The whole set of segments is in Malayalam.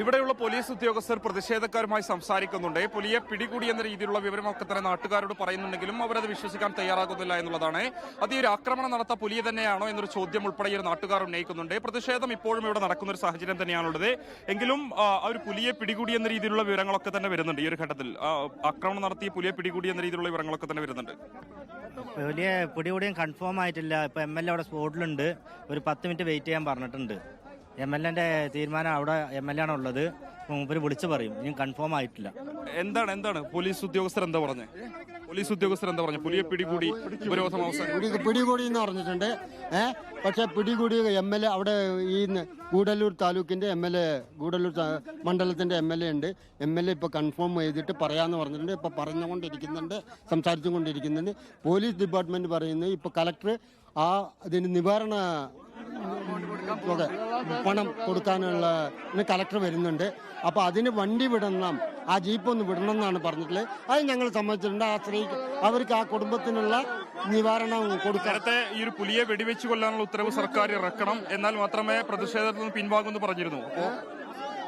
ഇവിടെയുള്ള പോലീസ് ഉദ്യോഗസ്ഥർ പ്രതിഷേധക്കാരുമായി സംസാരിക്കുന്നുണ്ട്. പുലിയെ പിടികൂടി എന്ന രീതിയിലുള്ള വിവരമൊക്കെ തന്നെ നാട്ടുകാരോട് പറയുന്നുണ്ടെങ്കിലും അവരത് വിശ്വസിക്കാൻ തയ്യാറാകുന്നില്ല എന്നുള്ളതാണ്. അത് ഈ ഒരു ആക്രമണം നടത്ത പുലിയെ തന്നെയാണോ എന്നൊരു ചോദ്യം ഉൾപ്പെടെ ഈ നാട്ടുകാർ ഉന്നയിക്കുന്നുണ്ട്. പ്രതിഷേധം ഇപ്പോഴും ഇവിടെ നടക്കുന്ന ഒരു സാഹചര്യം തന്നെയാണുള്ളത്. എങ്കിലും ആ ഒരു പുലിയെ പിടികൂടി എന്ന രീതിയിലുള്ള വിവരങ്ങളൊക്കെ തന്നെ വരുന്നുണ്ട് ഈ ഒരു ഘട്ടത്തിൽ. ആക്രമണം നടത്തി പുലിയെ പിടികൂടി എന്ന രീതിയിലുള്ള വിവരങ്ങളൊക്കെ തന്നെ വരുന്നുണ്ട്. പുലിയെ പിടികൂടിയും കൺഫേം ആയിട്ടില്ല. ഇപ്പൊ എം എൽ എ അവിടെ സ്പോട്ടിലുണ്ട് ഒരു പത്ത് മിനിറ്റ് വെയിറ്റ് ചെയ്യാൻ പറഞ്ഞിട്ടുണ്ട്. എം എൽ എന്റെ തീരുമാനം അവിടെ എം എൽ എ ആണ് ഉള്ളത്. മൂപ്പര് വിളിച്ചു പറയും. ഇനി കൺഫേം ആയിട്ടില്ല. എന്താണ് എന്താണ്? പോലീസ് ഉദ്യോഗസ്ഥർ എന്താ പറഞ്ഞത് പോലീസ് ഉദ്യോഗസ്ഥർ എന്താ പറഞ്ഞു? പുലിയെ പിടികൂടി ഉപരോധം അവസാനം പിടി പിടികൂടി എന്ന് പറഞ്ഞിട്ടുണ്ട്. ഏ? പക്ഷെ പിടികൂടി എം എൽ എ അവിടെ ഈ ഗൂഡല്ലൂർ താലൂക്കിന്റെ എം എൽ എ ഗൂഡല്ലൂർ മണ്ഡലത്തിന്റെ എം എൽ എ ഉണ്ട്. എം എൽ എ ഇപ്പൊ കൺഫേം ചെയ്തിട്ട് പറയാന്ന് പറഞ്ഞിട്ടുണ്ട്. ഇപ്പൊ പറഞ്ഞുകൊണ്ടിരിക്കുന്നുണ്ട് സംസാരിച്ചുകൊണ്ടിരിക്കുന്നുണ്ട്. പോലീസ് ഡിപ്പാർട്ട്മെന്റ് പറയുന്നത് ഇപ്പൊ കലക്ടർ ആ ഇതിന് നിവാരണ തുക പണം കൊടുക്കാനുള്ള കലക്ടർ വരുന്നുണ്ട്. അപ്പോൾ അതിന് വണ്ടി വിടണം. ആ ജീപ്പ് ഒന്ന് വിടണം എന്നാണ് പറഞ്ഞിട്ടുള്ളത്. അത് ഞങ്ങൾ സമ്മതിച്ചിട്ടുണ്ട് ആ സ്ത്രീ അവർക്ക് ആ കുടുംബത്തിനുള്ള നിവാരണം നേരത്തെ ഈ ഒരു പുലിയെ വെടിവെച്ച് കൊല്ലാനുള്ള ഉത്തരവ് സർക്കാർ ഇറക്കണം. എന്നാൽ മാത്രമേ പ്രതിഷേധത്തിൽ നിന്ന് പിൻവാങ്ങുമെന്ന് പറഞ്ഞിരുന്നു.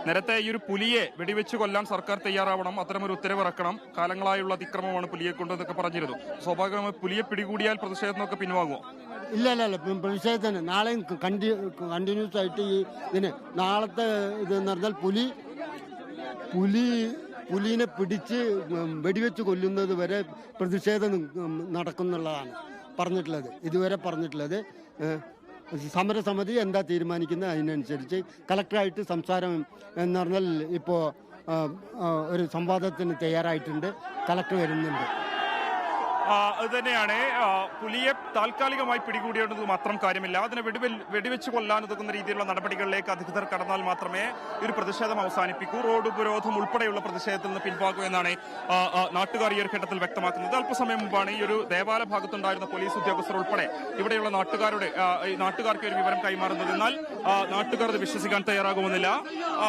നേരത്തെ ഈ ഒരു പുലിയെ വെടിവെച്ച് കൊല്ലാൻ സർക്കാർ തയ്യാറാവണം. അത്തരമൊരു ഉത്തരവിറക്കണം. കാലങ്ങളായുള്ള അതിക്രമമാണ് പുലിയെ കൊണ്ടെന്നൊക്കെ പറഞ്ഞിരുന്നു. സ്വാഭാവികമായി പുലിയെ പിടികൂടിയാൽ പ്രതിഷേധത്തിനൊക്കെ പിൻവാങ്ങുമോ ഇല്ല ഇല്ല ഇല്ല. പ്രതിഷേധത്തിന് നാളെയും കണ്ടി കണ്ടിന്യൂസ് ആയിട്ട് ഈ ഇതിന് നാളത്തെ ഇത് എന്ന് പറഞ്ഞാൽ പുലി പുലി പുലിനെ പിടിച്ച് വെടിവെച്ച് കൊല്ലുന്നത് വരെ പ്രതിഷേധം നടക്കുന്നുള്ളതാണ് പറഞ്ഞിട്ടുള്ളത്. ഇതുവരെ പറഞ്ഞിട്ടുള്ളത്. സമരസമിതി എന്താ തീരുമാനിക്കുന്നത്? അതിനനുസരിച്ച് കളക്ടറായിട്ട് സംസാരം എന്ന് പറഞ്ഞാൽ ഇപ്പോൾ ഒരു സംവാദത്തിന് തയ്യാറായിട്ടുണ്ട്. കളക്ടർ വരുന്നുണ്ട്. അത് തന്നെയാണ്. പുലിയെ താൽക്കാലികമായി പിടികൂടിയത് മാത്രം കാര്യമില്ല. അതിനെ വെടിവെൽ വെടിവെച്ച് കൊല്ലാൻ ഉതകുന്ന രീതിയിലുള്ള നടപടികളിലേക്ക് അധികൃതർ കടന്നാൽ മാത്രമേ ഒരു പ്രതിഷേധം അവസാനിപ്പിക്കൂ. റോഡ് ഉപരോധം ഉൾപ്പെടെയുള്ള പ്രതിഷേധത്തിൽ നിന്ന് പിൻവാകൂ എന്നാണ് നാട്ടുകാർ ഈ ഒരു ഘട്ടത്തിൽ വ്യക്തമാക്കുന്നത്. അല്പസമയം മുമ്പാണ് ഈ ഒരു ദേവാലയ ഭാഗത്തുണ്ടായിരുന്ന പോലീസ് ഉദ്യോഗസ്ഥർ ഉൾപ്പെടെ ഇവിടെയുള്ള നാട്ടുകാരുടെ നാട്ടുകാർക്ക് ഒരു വിവരം കൈമാറുന്നത് എന്നാൽ നാട്ടുകാർ അത് വിശ്വസിക്കാൻ തയ്യാറാകുമെന്നില്ല. ആ,